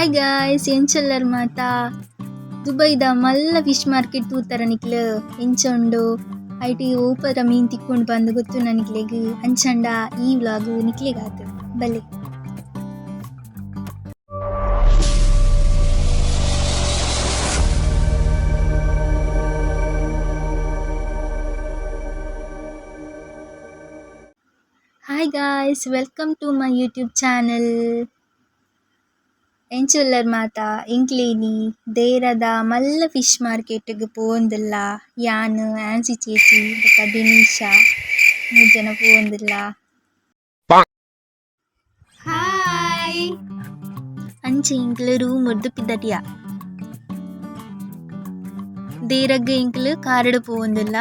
Hi guys ಎಂಚಲ್ಲರ್ ಮಾತ? ದುಬೈದ ಮಲ್ಲ ಫಿಶ್ ಮಾರ್ಕೆಟ್ ತೂತರ ನಿಕ್ಲು. ಎಂಚೊಂಡು ಐಟಿ ಓಪರ ಮೀನ್ ತಿಕ್ಕೊಂಡು ಬಂದು ಗೊತ್ತು ನನಗ್ಲೆಗ್ ಅಂಚಂಡ ಈ ವ್ಲಾಗ್ ನಿಕ್ಲಿಗಾತು. ಬಲೆ hi guys welcome to my YouTube channel ಎಂಚುಲ್ಲರ್ ಮಾತ ಇಂಕ್ಲೇನಿ ದೇರದ ಮಲ್ಲ ಫಿಶ್ ಮಾರ್ಕೆಟ್ಗ್ ಪೋವಂದಿಲ್ಲ ಯಾನ್ ಆನ್ಸಿ ಚೇಚಿ ಬೊಕ ದಿನೀಶ ಮೂಜಿ ಜನ ಪೋವಂದಿಲ್ಲ ಹಾಯ್ ಅಂಚೆ ಇಂಕ್ಲು ರೂಮ್ ಉರ್ದು ಪಿದ್ದಟಿಯ ದೇರಗ್ ಇಂಕ್ಲು ಕಾರಡ್ ಪೋವಂದಿಲ್ಲ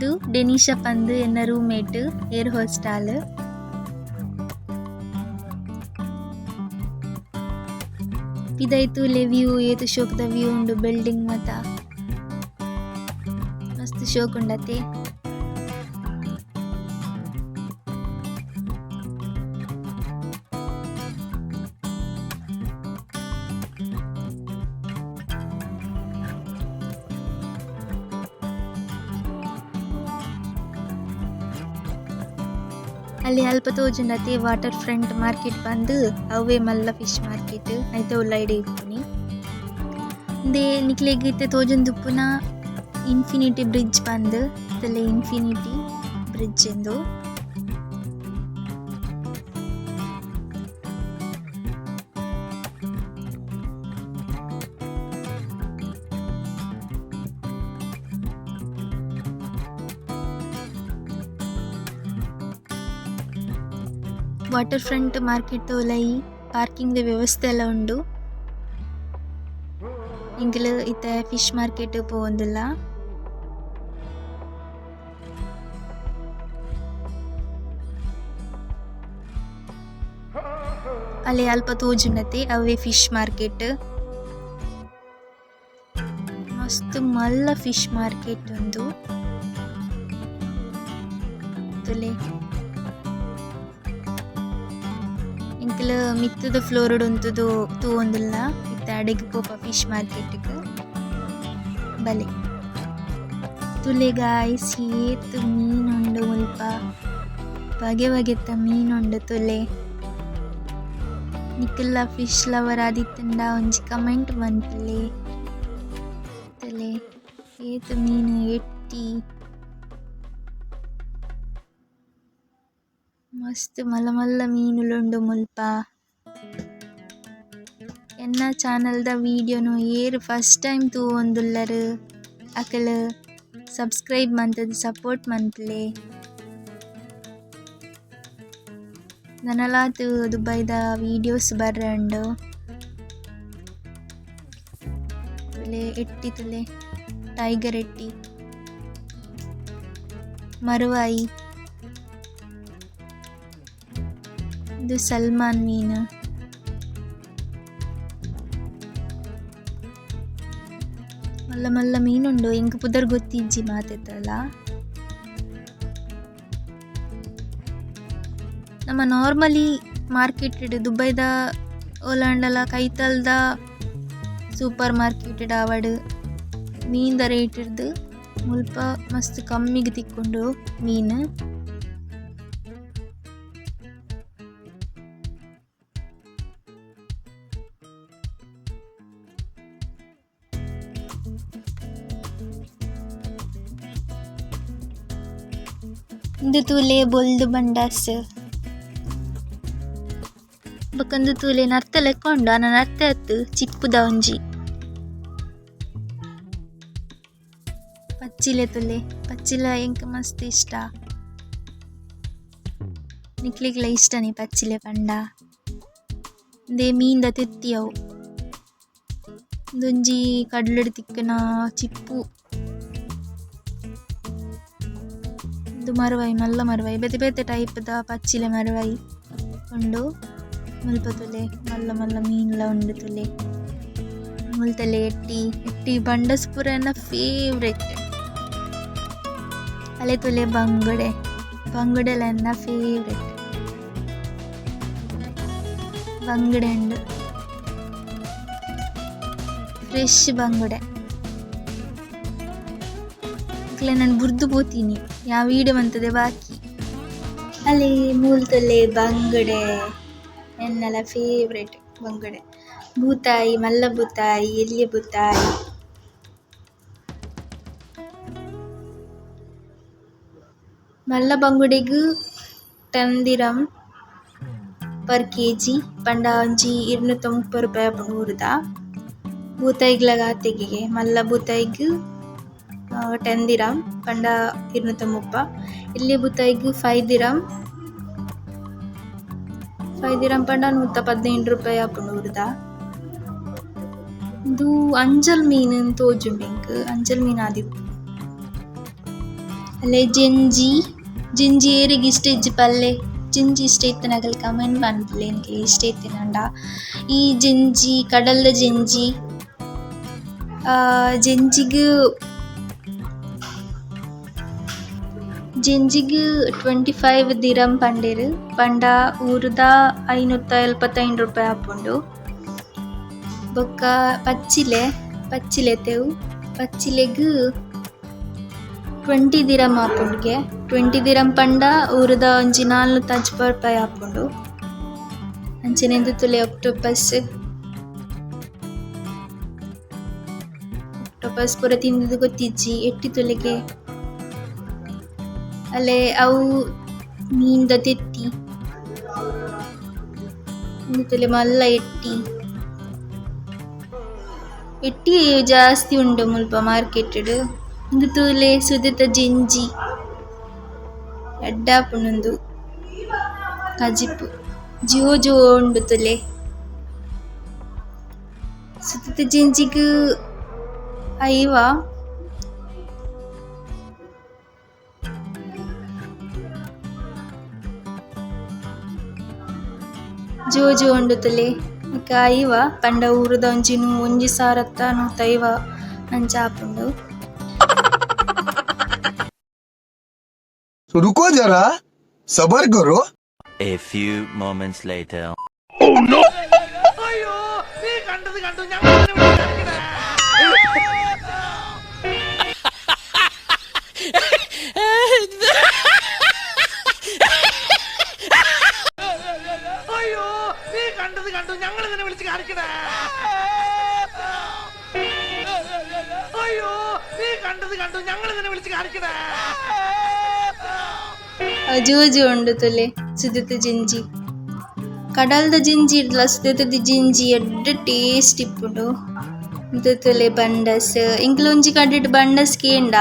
ಇಂದು ಡೆನಿಷ ಪಂದ್ ಎನ್ನ ರೂಮೇಟ್ ಏರ್ ಹೋಸ್ಟಾಲ್ ಇದೈತು ಲೆ ವ್ಯೂ ಏತು ಶೋಕದ ವ್ಯೂ ಉಂಡು ಬಿಲ್ಡಿಂಗ್ ಮತ ಮಸ್ತ್ ಶೋಕ್ ಉಂಡತೆ ಅಲ್ಲಿ ಅಲ್ಪ ತೋಜುಂಡತೆ ವಾಟರ್ ಫ್ರಂಟ್ ಮಾರ್ಕೆಟ್ ಬಂದು ಅವೇ ಮಲ್ಲ ಫಿಶ್ ಮಾರ್ಕೆಟ್ ಐತೆ ಉಳ್ಳಾಯ್ಡೆ ಇಪ್ಪುನಿ ಇಂದೆ ನಿಕ್ಲೆಗಿತ್ತೆ ತೋಜುಂದುಪ್ಪುನ ಇನ್ಫಿನಿಟಿ ಬ್ರಿಡ್ಜ್ ಬಂದು ಇದೆಲ್ಲ ಇನ್ಫಿನಿಟಿ ಬ್ರಿಡ್ಜ್ ಎಂದು. ವಾಟರ್ ಫ್ರಂಟ್ ಮಾರ್ಕೆಟ್ ಲೈ ಪಾರ್ಕಿಂಗ್ ವ್ಯವಸ್ಥೆ ಎಲ್ಲ ಉಂಡು ಇಂಗ್ಲ ಇತ್ತೆ ಫಿಶ್ ಮಾರ್ಕೆಟ್ ಪೋವಂದಿಲ್ಲ ಅಲ್ಲಿ ಅಲ್ಪ ತೋಜುಂಡತೆ ಅವೇ ಫಿಶ್ ಮಾರ್ಕೆಟ್ ಮಸ್ತ್ ಮಲ್ಲ ಫಿಶ್ ಮಾರ್ಕೆಟ್ ಒಂದು ತುಲೆ ಇಂಕಲ ಮಿತ್ತದ ಫ್ಲೋರ್ಡ್ ಉಂತುದು ತೂವೊಂದುಲ್ಲ ಇತ್ತ ಅಡೆಗ್ ಪೋಪ ಫಿಶ್ ಮಾರ್ಕೆಟ್ಗ್ ಬಲೆ. ತುಲೆ ಗಾಯ್ಸ್ ಏತ್ ಮೀನುಂಡು ಮುಲ್ಪ ಬಗೆ ಬಗೆತ ಮೀನುಂಡು ತುಲೆ. ನಿಕ್ಕಲ್ಲ ಫಿಶ್ ಲವರ್ ಆದಿತ್ತಂಡ ಒಂಜಿ ಕಮೆಂಟ್ ಬಂತುಲೆ. ತುಲೆ. ಏತ್ ಮೀನು, ಎಟ್ಟಿ. ಮಸ್ತ್ ಮಲ್ಲ ಮಲ್ಲ ಮೀನುಲುಂಡು ಮುಲ್ಪ. ಎನ್ನ ಚಾನಲ್ದ ವೀಡಿಯೋನು ಏರ್ ಫಸ್ಟ್ ಟೈಮ್ ತೂವೊಂದುಲ್ಲರ್. ಅಕಲ್ ಸಬ್ಸ್ಕ್ರೈಬ್ ಮಂತದ, ಸಪೋರ್ಟ್ ಮನ್ಪುಲೆ ನನಲಾತು ದುಬೈದ ವೀಡಿಯೋಸ್ ಬರ್ರಂಡು. ತುಲೆ ಎಟ್ಟಿ ಟೈಗರ್ ಎಟ್ಟಿ. ಮರುವಾಯಿ. ಇದು ಸಲ್ಮಾನ್ ಮೀನು. ಮಲ್ಲ ಮಲ್ಲ ಮೀನುಂಡು. ಎಂಕ್ ಪುದರ್ ಗೊತ್ತಿಜ್ಜಿ ಮಾತೆತ್ತಲ್ಲ. ನಮ್ಮ ನಾರ್ಮಲಿ ಮಾರ್ಕೆಟ್ ದುಬೈದ ಓಲಾಂಡಲ ಕೈತಲ್ದ ಸೂಪರ್ ಮಾರ್ಕೆಟ್ ಆವಡ್ ಮೀನ್ದ ರೇಟ್ ಇರ್ದು ಮುಲ್ಪ ಮಸ್ತ್ ಕಮ್ಮಿಗೆ ತಿಕ್ಕೊಂಡು ಮೀನು. ಇಂದು ತೂಲೆ ಬೊಲ್ದು ಬಂಡಾಸ್ ಬೊಕಂದು ತೂಲೆ ನರ್ತ ಲೆಕ್ಕೊಂಡು ಅನ ನರ್ತ ಅತ್ತು ಚಿಪ್ಪುದ ಒಂಜಿ ಪಚ್ಚಿಲೆ ತುಲೆ ಪಚ್ಚಿಲ ಎಂಕ್ ಮಸ್ತ್ ಇಷ್ಟ ನಿಕ್ಲಿಗ್ಲ ಇಷ್ಟ ನೀ ಪಚ್ಚಿಲೆ ಪಂಡ ದೇ ಮೀನ್ದ ತೆತ್ತಿಯವು ಒಂದೊಂಜಿ ಕಡ್ಲಡ್ ತಿಕ್ಕನ ಚಿಪ್ಪು ಇದು ಮರವಾಯಿ ಮಲ್ಲ ಮರವಾಯಿ ಬೇತೆ ಬೇತೆ ಟೈಪ್ದ ಪಚ್ಚಿಲೆ ಮರವಾಯಿ ಉಂಡು ಮುಲ್ಪ ತುಲೆ, ಮಲ್ಲ ಮಲ್ಲ ಮೀನ್ಲ ಉಂಡು ತುಲೆ. ಮುಲ್ತಲೆ ಎಟ್ಟಿ ಎಟ್ಟಿ ಬಂಡಸ್ ಪೂರ ಎನ್ನ ಫೇವ್ರೆಟ್ ಅಲೆ ತುಲೆ ಬಂಗುಡೆ ಬಂಗುಡೆಲ ಎನ್ನ ಫೇವ್ರೆಟ್ ಬಂಗುಡೆ ಉಂಡು. ಫ್ರೆಶ್ ಬಂಗುಡೆ. ನಾನು ಬುರ್ದು ಪೋತೀನಿ. ಯಾ ವೀಡಿಯೋ ಬಾಕಿ? ಅಲ್ಲಿ ಮೂಲತೊಲ್ಲೆ ಬಂಗಡೆ ಎನ್ನಲ ಫೇವ್ರೇಟ್ ಬಂಗಡೆ. ಬೂತಾಯಿ ಮಲ್ಲ ಬೂತಾಯಿ ಎಲ್ಲಿಯ ಬೂತಾಯಿ ಮಲ್ಲ ಬಂಗುಡೆಗ್ ತಂದಿರಂ ದಿರಂ ಪರ್ ಕೆ ಜಿ ಪಂಡ ಇರ್ನೂ ಮುಪ್ಪು ರೂಪಾಯಿ ಊರುದ ಬೂತಾಯಿಗ್ಲ ಗಾತೆಗೆ ಮಲ್ಲ ಬೂತಾಯಿಗ್ ಟೆನ್ ದಿರಾಮ್ ಪಂಡ ಇರ್ನೂತ ಮುಪ್ಪ ಇಲ್ಲಿ ಬುತ್ತಾಯಿಗೆ ಫೈವ್ ದಿರಾಮ್ ಫೈವ್ ದಿರಾಮ್ ಪಂಡ ನೂತ ಪದ್ನೆಂಟು ರೂಪಾಯಿ ಆಪುಂಡು ಉರ್ದ ಇದು ಅಂಜಲ್ ಮೀನು ತೋಜುಂಡು ಎಂಕ್ ಅಂಜಲ್ ಮೀನು ಆದಿಪ್ಪು ಅಲ್ಲೇ ಜೆಂಜಿ ಜಿಂಜಿ ಏರಿಗೆ ಇಷ್ಟ ಇಜ್ಜಿ ಪಲ್ಲೆ ಜಿಂಜಿ ಇಷ್ಟ ಇತ್ತಿನಾಗಲ್ ಕಮೆಂಟ್ ಮಾಡ್ಬಿಡ್ಲಿ ನನಗೆ ಇಷ್ಟ ಇತ್ತಿನಂಡ ಈ ಜಿಂಜಿ ಕಡಲ್ದ ಜಿಂಜಿ ಜಿಂಜಿಗೆ ಜೆಂಜಿಗ್ ಟ್ವೆಂಟಿ ಫೈವ್ ದಿರಂ ಪಂಡೇರು, ಪಂಡ ಊರುದ ಐನೂತ್ತ ಎಲ್ಪತ್ತೈದು ರೂಪಾಯಿ ಆಪುಂಡು ಬೊಕ್ಕ ಪಚ್ಚಿಲೆ ಪಚ್ಚಿಲೆ ತೆವು, ಪಚ್ಚಿಲೆಗ್ ಟ್ವೆಂಟಿ ದಿರಂ ಆಪುಂಡ್ಗೆ ಟ್ವೆಂಟಿ ದಿರಂ ಪಂಡ ಊರದ ಒಂಜಿ ನಾಲ್ನೂತ್ತ ತಜ್ಪ ರೂಪಾಯಿ ಆಪುಂಡು ಅಂಚನೆಂದು ತುಲೆ ಒಕ್ಟೋಪಸ್ ಒಕ್ಟೋಪಸ್ ಪೂರ ತಿಂದಿದ್ದು ಗೊತ್ತಿಜ್ಜಿ, ಎಟ್ಟಿ ತುಲೆಗೆ? ಅಲ್ಲೇ ಅವು ಮೀನ್ದ ತೆತ್ತಿ ತುಲೆ ಮಲ್ಲ ಎಟ್ಟಿ ಎಟ್ಟಿ ಜಾಸ್ತಿ ಉಂಡು ಮುಲ್ಪ ಮಾರ್ಕೆಟ್ ಒಂದು ತೂಲೆ ಸುದಿತ ಜಿಂಜಿ ಎಡ್ಡಾಪುಂಡು ಕಜಿಪು ಜಿಯೋ ಜೋ ಉಂಡು ತುಲೆ ಸುದಿತ ಜಿಂಜಿಗೂ ಐವ? ಜೋಜು ಉಂಡುತ್ತಲೆ ಬೊಕ ಐವ ಪಂಡ ಊರುದ ಒಂಜಿನು ಒಂಜಿ ಸಾರತ್ತ ನೂತ ಐವ ಅಂಚ ಆಪುಂಡು ರುಕೋ ಜರ ಸಬರ್ ಕರೋ A few moments later. Oh no! കണ്ടത് കണ്ടു ഞങ്ങൾ ഇതിനെ വിളിച്ച് കാണിക്കണേ ಜೋಜು ಉಂಡು ತುಲೆ ಸುದಿತ ಜಿಂಜಿ ಕಡಲ್ದ ಜಿಂಜಿ ಇಡ್ಲ ಸುದಿತದ ಜಿಂಜಿ ಎಡ್ಡ ಟೇಸ್ಟ್ ಇಪ್ಪುಂಡು ಇದು ತುಲೆ ಬಂಡಸ್ ಇಂಕ್ಲೊಂಜಿ ಕಡ್ಡಿಟ್ ಬಂಡಸ್ ಕೇಂಡ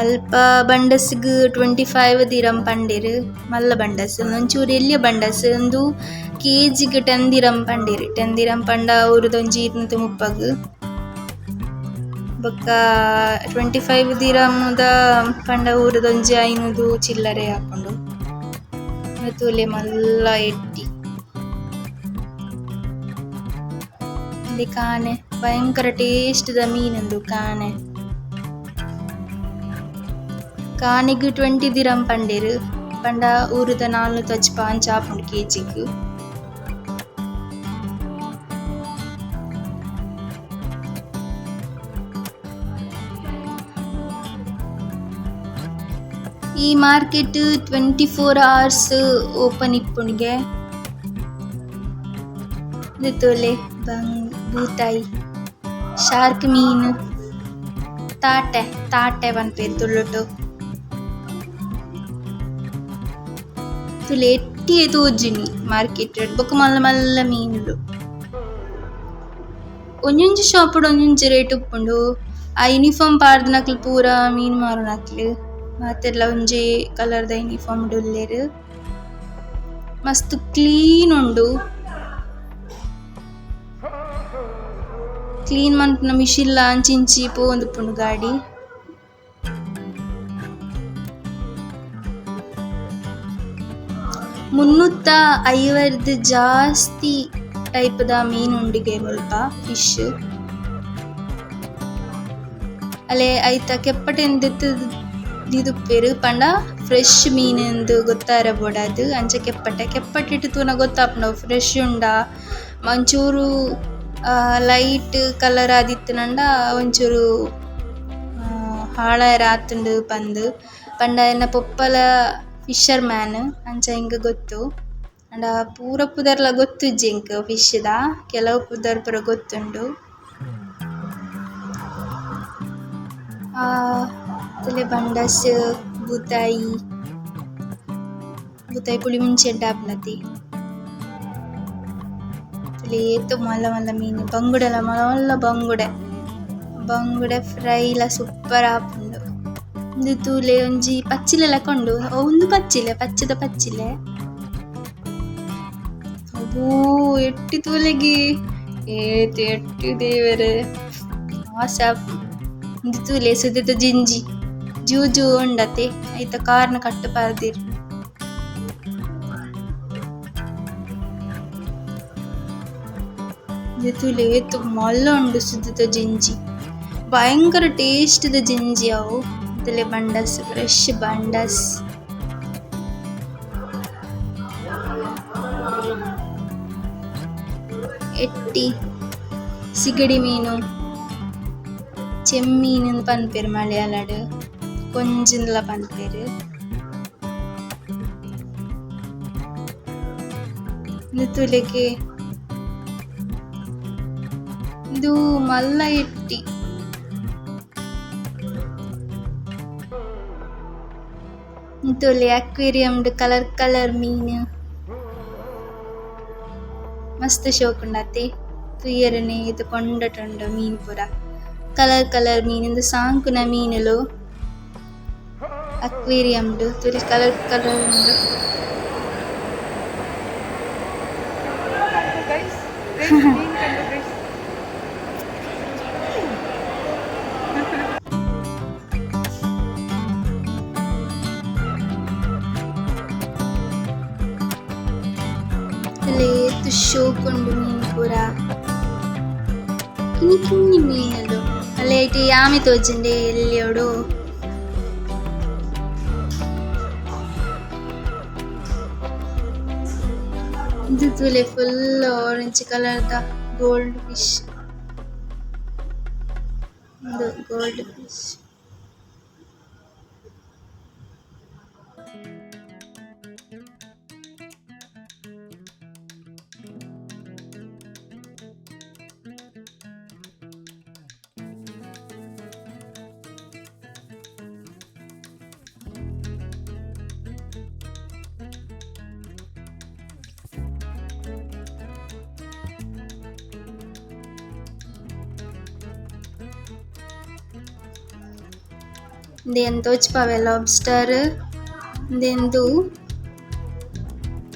ಅಲ್ಪ ಬಂಡಸ್ಗ್ ಟ್ವೆಂಟಿ ಫೈವ್ ದಿರಂ ಪಂಡೇರ್ ಮಲ್ಲ ಬಂಡಸ್ ಒಂಚೂರು ಎಲ್ಲಿಯ ಬಂಡಸ್ ಒಂದು ಕೆ ಜಿಗ್ ಟೆನ್ ದಿರಂ ಪಂಡೇರ್ ಟೆನ್ ದಿರಂ ಪಂಡ ಅವ್ರದೊಂಜಿ ಇರ್ನೂತ ಮುಪ್ಪಗ್ ಬೊಕ್ಕ ಟ್ವೆಂಟಿ ಫೈವ್ ದಿರಮದ ಪಂಡ ಊರದೊಂಜಿ ಐನೂದು ಚಿಲ್ಲರೆ ಹಾಕೊಂಡು. ಮತುಲೆ ಮಲ್ಲ ಎಟ್ಟಿ. ಇಲ್ಲಿ ಕಾಣೆ, ಭಯಂಕರ ಟೇಸ್ಟ್ದ ಮೀನಂದು ಕಾನೆ ಕಾನೆಗ್ ಟ್ವೆಂಟಿ ದಿರಂ ಪಂಡೇರು, ಪಂಡ ಊರದ ನಾಲ್ಕು ತಜ್ಜಿ ಪಾಂಚ ಆಪುಂಡು ಕೆ ಈ market twenty four hours open ಇದು ತೊಲೆ, ಬಂಗ್, ಬೂತಾಯಿ, ಶಾರ್ಕ್ ಮೀನು, ತಾಟೆ ತಾಟೆ ಪನ್ಪೇರು ತುಳ್ಳುಟು ತುಲೆ ಎಟ್ಟಿಯೇ ತೋಜಿನಿ ಮಾರ್ಕೆಟ್ ಬೊಕ್ಕ ಮಲ್ಲ ಮಲ್ಲ ಮೀನುಲು ಒಂಜೊಂಜಿ ಶಾಪ್ ಒಂಜೊಂಜಿ ರೇಟ್ ಉಪ್ಪುಂಡು. ಆ ಯೂನಿಫಾರ್ಮ್ ಪಾಡ್ದನಕ್ಲು ಪೂರ ಮೀನು ಮಾರುನಕ್ಲು ಮಾತೆರ್ಲ ಒಂಜಿ ದ ಯೂನಿಫಾರ್ಮ್ ಉಲ್ಲೆರ್ ಮಸ್ತ್ ಕ್ಲೀನ್ ಉಂಡು. ಕ್ಲೀನ್ ಮನ್ಪುನ ಮಿಶಿಲ್ಲ ಅಂಚಿ ಇಂಚಿ ಪೋಂದುಪ್ಪುಂಡು ಗಾಡಿ. ಮುನ್ನೂತ್ತ ಐವರ್ದ ಜಾಸ್ತಿ ಟೈಪ್ದ ಮೀನು ಉಂಡಿಗೆ ಮುಲ್ಪ ಫಿಶ್ ಅಲೆ ಐತ ಕೆಪ್ಪಟೆನ್ ದೆತ್ತು ಪೆರು ಪಂಡ ಫ್ರೆಶ್ ಮೀನಿಂದು ಗೊತ್ತಾರ ಬೋಡದು ಅಂಚ ಕೆಪ್ಪಟ್ಟೆ ಕೆಪ್ಪಟ್ಟಿಟ್ಟು ತೂನ ಗೊತ್ತಾಪುಂಡು. ಫ್ರೆಶ್ ಉಂಡ ಒಂಚೂರು ಲೈಟ್ ಕಲರ್ ಆದಿತ್ತುನಂಡ ಒಂಚೂರು ಹಾಳ ರಾತುಂಡು ಪಂದ್ ಪಂಡ ಎನ್ನ ಪೊಪ್ಪಲ ಫಿಶರ್ ಮ್ಯಾನ್ ಅಂಚ ಇಂಕ್ ಗೊತ್ತು. ಅಂಡ ಪೂರ ಪುದರ್ಲ ಗೊತ್ತು ಜಿಂಕ್ ಫಿಶ್ ದ. ಕೆಲವು ಪುದರ್ ಪೂರ ಗೊತ್ತುಂಡು. বুতাই ಬೂತಾಯಿ ಬೂತಾಯಿ ಪುಳಿ ಮುಂಚೆ ಆಪ್ನತಿ ತಲೆ ಏತು ಮಲ್ಲ ಮಲ್ಲ ಮೀನು ಬಂಗುಡೆಲ ಮಲ್ಲ ಮಲ್ಲ ಬಂಗುಡೆ ಬಂಗುಡೆ ಫ್ರೈ ಲ ಸೂಪರ್ ಆಪುಂಡು ಇಂದು ತೂಲೆ ಒಂಜಿ ಪಚ್ಚಿಲೆ ಲಕೊಂಡು ಒಂದು ಪಚ್ಚಿಲೆ ಪಚ್ಚದ ಪಚ್ಚಿಲೆ ಅಬ್ಬೂ ಎಟ್ಟಿ ತೂಲೆಗಿ ಏತ್ ಎಟ್ಟಿ ದೇವರೆ ಆಸಾ ಇಂದು ತೂಲೆ ಸುದದ ಜಿಂಜಿ ಜೂ ಜೂ ಉಂಡತೆ. ಐತ ಕಾರ್ನ ಕಟ್ಟು ಪಾರ್ದಿರ್ ಇಂದು ತೂಲೆ ಏತು ಮಲ್ಲ ಉಂಡು ಸುದದ ಜಿಂಜಿ. ಭಯಂಕರ ಟೇಸ್ಟ್ ದ ಜಿಂಜಿ ಅವು. ತಲೆ ಬಂಡಸ್ ಫ್ರೆಶ್ ಬಂಡಸ್ ಎಟ್ಟಿ, ಸಿಗಡಿ ಮೀನು ಚೆಮ್ಮೀನು ಮಲಯಾಳಡ್ ಕೊಂಜಿನ್ಲ ಪನ್ಪೇರು ಇದು ತುಲೆಗೆ ಇದು ಮಲ್ಲ ಎಟ್ಟಿ ತುಲೆ ಅಕ್ವೇರಿಯಮ್ಡ್ ಕಲರ್ ಕಲರ್ ಮೀನು ಮಸ್ತ್ ಶೋಕುಂಡತೆ ತುಯ್ಯರನೆ ಇದು ಕೊಂಡಟುಂಡು ಮೀನು ಪೂರ ಕಲರ್ ಕಲರ್ ಮೀನಿಂದು ಸಾಂಕುನ ಮೀನುಲು ಅಕ್ವೇರಿಯಮ್ಡ್ ತುಲಿ ಕಲರ್ ಕಲರ್ ಉಂಡು ಅಲ್ಲೇ ಏತು ಶೋಕುಂಡು ಮೀನು ಪೂರ ಕಿನಿ ಕಿನಿ ಮೀನುಲು ಅಲ್ಲೇ ಐಟಿ will a full orange color the goldfish. The goldfish.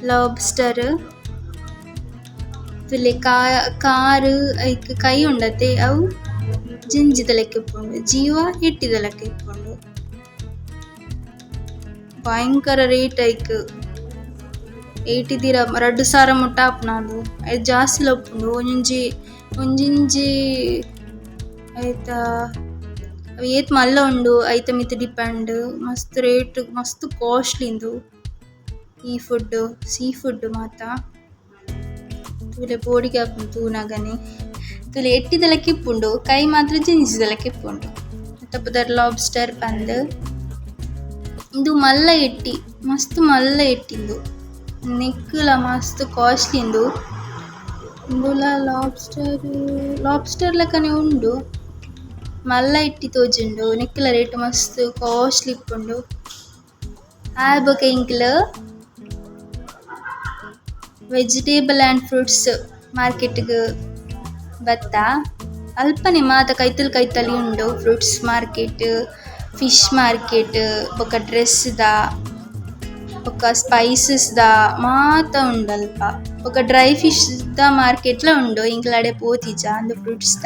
Lobster ತುಲೆ ಕಾ ಕಾರು ಐಕ್ ಕೈ ಉಂಡತೆ ಅವು ಜಿಂಜಿದ ಲೆಕ್ಕ ಇಪ್ಪುಂಡು ಜೀವ ಹಿಟ್ಟಿದ ಲೆಕ್ಕ ಇಪ್ಪುಂಡು ಭಯಂಕರ ರೇಟ್ ಐಕ್ ಏಯ್ಟಿ ದಿರ ರಡ್ಡು ಸಾವಿರ ಮುಟ್ಟ ಆಪುನಾದು ಐದು ಜಾಸ್ತಿ ಲಪ್ಪುಂಡು ಒಂಜೊಂಜಿ ಒಂಜಿಂಜಿ ಐತ ಅವು ಏತ್ ಮಲ್ಲ ಉಂಡು ಐತ ಮಿತ್ ಡಿಪೆಂಡ್ ಮಸ್ತ್ ರೇಟ್ ಮಸ್ತ್ ಕಾಸ್ಟ್ಲಿಂದು ಈ ಫುಡ್ ಸೀ ಫುಡ್ ಮಾತ ತುಲೆ ಬೋಡಿಗೆ ಆಪುಂಡು ತೂನಗನೆ ತುಲೆ ಎಟ್ಟಿದಲ ಕಿಪ್ಪುಂಡು ಕೈ ಮಾತ್ರ ಜಿನಿಸಿದಲ ಕಿಪ್ಪುಂಡು ತಪ್ಪದರ್ ಲಾಬ್ಸ್ಟರ್ ಪಂದ್ ಇದು ಮಲ್ಲ ಎಟ್ಟಿ ಮಸ್ತ್ ಮಲ್ಲ ಎಟ್ಟಿಂದು ನೆಕ್ಕಲ ಮಸ್ತ್ ಕಾಸ್ಟ್ಲಿಂದು ಇಂದುಲ ಲಾಬ್ಸ್ಟರ್ ಲಾಬ್ಸ್ಟರ್ ಲೆಕ್ಕನೆ ಉಂಡು ಮಲ್ಲ ಇಟ್ಟಿ ತೋಜುಂಡು ನೆಕ್ಕಲ ರೇಟ್ ಮಸ್ತ್ ಕಾಸ್ಟ್ಲಿ ಇಪ್ಪುಂಡು ಆಯ್ ಬೊಕ ಇಂಕ್ಲ ವೆಜಿಟೇಬಲ್ ಆ್ಯಂಡ್ ಫ್ರೂಟ್ಸ್ ಮಾರ್ಕೆಟ್ಗ್ ಬತ್ತ. ಅಲ್ಪನೆ ಮಾತ ಕೈತಲ್ ಕೈತಲಿ ಉಂಡು ಫ್ರೂಟ್ಸ್ ಮಾರ್ಕೆಟ್ ಫಿಶ್ ಮಾರ್ಕೆಟ್ ಬೊಕ ಡ್ರೆಸ್ದ ಬೊಕ ಸ್ಪೈಸಸ್ದ ಮಾತ ಉಂಡು ಅಲ್ಪ. ಬೊಕ ಡ್ರೈ ಫಿಶ್ದ ಮಾರ್ಕೆಟ್ಲ ಉಂಡು ಇಂಕ್ಲಡೆ ಪೋತಿಜ ಅಂದು ಫ್ರೂಟ್ಸ್ದ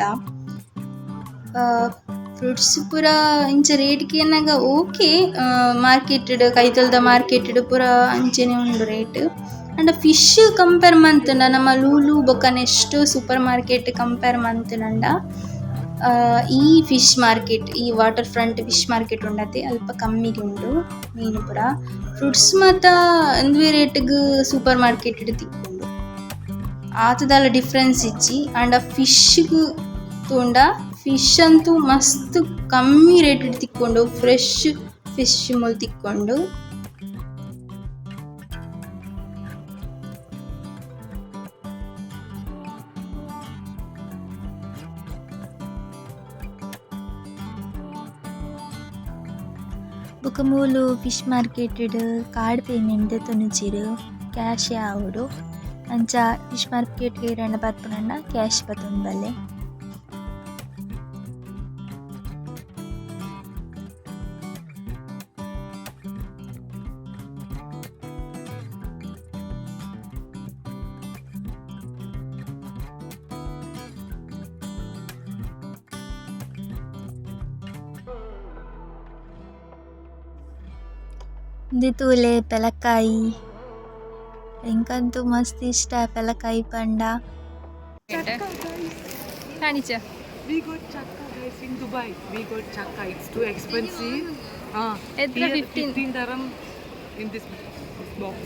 ಫ್ರೂಟ್ಸ್ ಪೂರ ಇಂಚ ರೇಟ್ ಏನಾಗ ಓಕೆ ಮಾರ್ಕೆಟೆಡ್ ಕೈತಲ್ದ ಮಾರ್ಕೆಟೆಡ್ ಪೂರ ಅಂಚೆನೆ ಉಂಡು ರೇಟ್ ಅಂಡ್ ಫಿಶ್ ಕಂಪೇರ್ ಮಂತುಂಡ ನಮ್ಮ ಲೂಲು ಬೊಕ ನೆಕ್ಸ್ಟ್ ಸೂಪರ್ ಮಾರ್ಕೆಟ್ ಕಂಪೇರ್ ಆ, ಈ ಫಿಶ್ ಮಾರ್ಕೆಟ್ ಈ ವಾಟರ್ ಫ್ರಂಟ್ ಫಿಶ್ ಮಾರ್ಕೆಟ್ ಉಂಡತೆ ಅಲ್ಪ ಕಮ್ಮಿಗೆ ಉಂಡು ಮೀನು ಪುರ. ಫ್ರೂಟ್ಸ್ ಮಾತ ಒಂದುವೆ ರೇಟ್ಗೆ ಸೂಪರ್ ಮಾರ್ಕೆಟ್ ತಿಕ್ಕೊಂಡು ಆತದಲ್ಲ ಡಿಫ್ರೆನ್ಸ್ ಇಚ್ಚಿ ಆಂಡ ಫಿಶ್ಗೂ ತೂಂಡ ಫಿಶ್ ಅಂತೂ ಮಸ್ತ್ ಕಮ್ಮಿ ರೇಟ್ ತಿಕ್ಕೊಂಡು ಫ್ರೆಶ್ ಫಿಶ್ ಮುಲ್ ತಿಕ್ಕೊಂಡು. ಬೊಕ ಮೂಲು ಫಿಶ್ ಮಾರ್ಕೆಟ್ಡ್ ಕಾರ್ಡ್ ಪೇಮೆಂಟ್ ತೊನುಜಿರು ಕ್ಯಾಶ್ ಆವೊಡು ಅಂಚ ಫಿಶ್ ಮಾರ್ಕೆಟ್ಗೆ ಇರಣ್ಣ ಬರ್ಪುನಣ್ಣ ಕ್ಯಾಶ್ ಬತ್ತೊಂದು ಬಲ್ಲೆ ದಿತೂಲೆ ಪೆಲಕಾಯಿ ಎಂಕಂತೂ ಮಸ್ತ್ ಇಷ್ಟ ಪೆಲಕಾಯಿ ಪಂಡ ಕಾಣಿಚ We got chakka guys in Dubai. We got chakka. It's too expensive. Ah, It's here 15. 15 dirham in this box.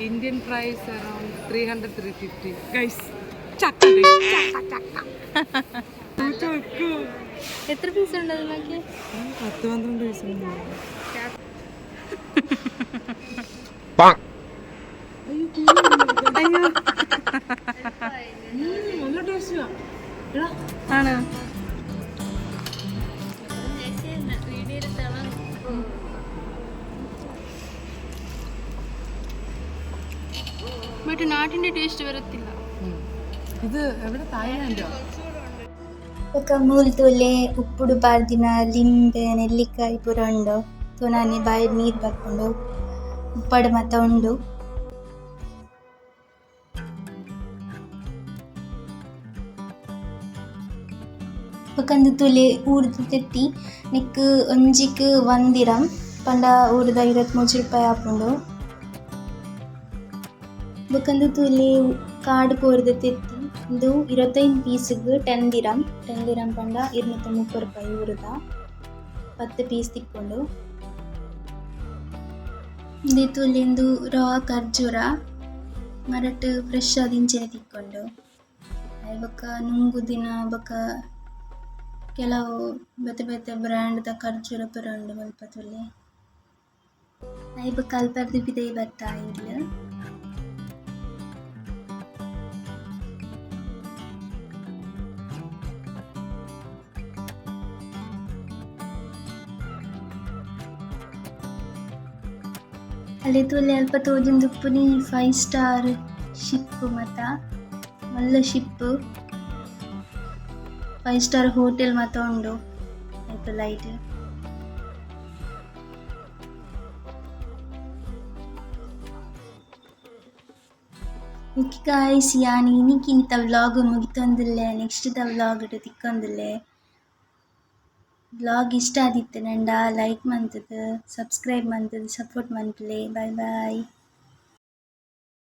Indian price around 300 350. Guys, chakka guys. Chakka chakka. chakka. എത്ര piece ഉണ്ട് അതിനൊക്കെ പത്ത് പന്ത്രണ്ട് വയസ്സുണ്ട് നല്ല ടേസ്റ്റാ ആണ് ബട്ട് നാട്ടിന്റെ ടേസ്റ്റ് വരത്തില്ല ഇത് എവിടെ തായ്ലാൻഡോ ఒక మూలుతోలే ఉప్పుడు పార్దిన లింబె నెల్లికాయ పురండో తోనాన్ని బాయ్ నీరు పట్టుకుండో ಪಡುಮತ ಉಂಡು பக்கந்து துளி ஊர்து திட்டி நிக்கு ஒஞ்சிக்கு வந்திரம் பண்டா ஊர்த இருபத்தி மூச்சு ரூபாய் ஆப்புண்டு பக்கந்து துளி காடு போகிறது திட்டி இது இருபத்தைந்து பீஸுக்கு டென் திரம் டென் திரம் பண்டா இருநூற்றி முப்பது ரூபாய் ஊருதா பத்து பீஸ் திக்கொண்டு ಇಲ್ಲಿಂದು ರಾ ಖರ್ಜೂರ ಮರಟ್ ಫ್ರೆಶ್ ಆದಿಂಚೆ ತಿಕ್ಕೊಂಡು ಐಬಕ ನುಂಗು ದಿನ ಬೊಕ ಕೆಲವು ಬೇತೆ ಬೇತೆ ಬ್ರ್ಯಾಂಡ್ದ ಖರ್ಜೂರ ಪುರ ಉಂಡು ಸ್ವಲ್ಪ ಐಬಕ ಐ ಬೊಕ ಅಲ್ಪರ್ದು ಬಿದೈ ಬರ್ತಾ ಇಲ್ಲ. ಅಲ್ಲಿ ತುಲೆ ಅಲ್ಪ ತೋಜುಂದು ಉಪ್ಪುನಿ ಫೈವ್ ಸ್ಟಾರ್ ಶಿಪ್ ಮತ್ತ ಒಳ್ಳೆ ಶಿಪ್ ಫೈವ್ ಸ್ಟಾರ್ ಹೋಟೆಲ್ ಮತ್ತ ಉಂಡು. ಆಯ್ತು ಲೈಟ್ ಓಕೆ ಗಾಯ್ಸ್ ಯಾನ್ ಇನಿಕ್ಕಿಂತ ವ್ಲಾಗ್ ಮುಗಿತೊಂದಿಲ್ಲೆ ನೆಕ್ಸ್ಟ್ ದ ವ್ಲಾಗ್ ತಿಕ್ಕೊಂದಿಲ್ಲೆ. ಬ್ಲಾಗ್ ಇಷ್ಟ ಆದಿತ್ತು ನಂಡ ಲೈಕ್ ಮಂತದ್ದು ಸಬ್ಸ್ಕ್ರೈಬ್ ಮಂತದ್ದು ಸಪೋರ್ಟ್ ಮಂತ್ಲೆ ಬಾಯ್ ಬಾಯ್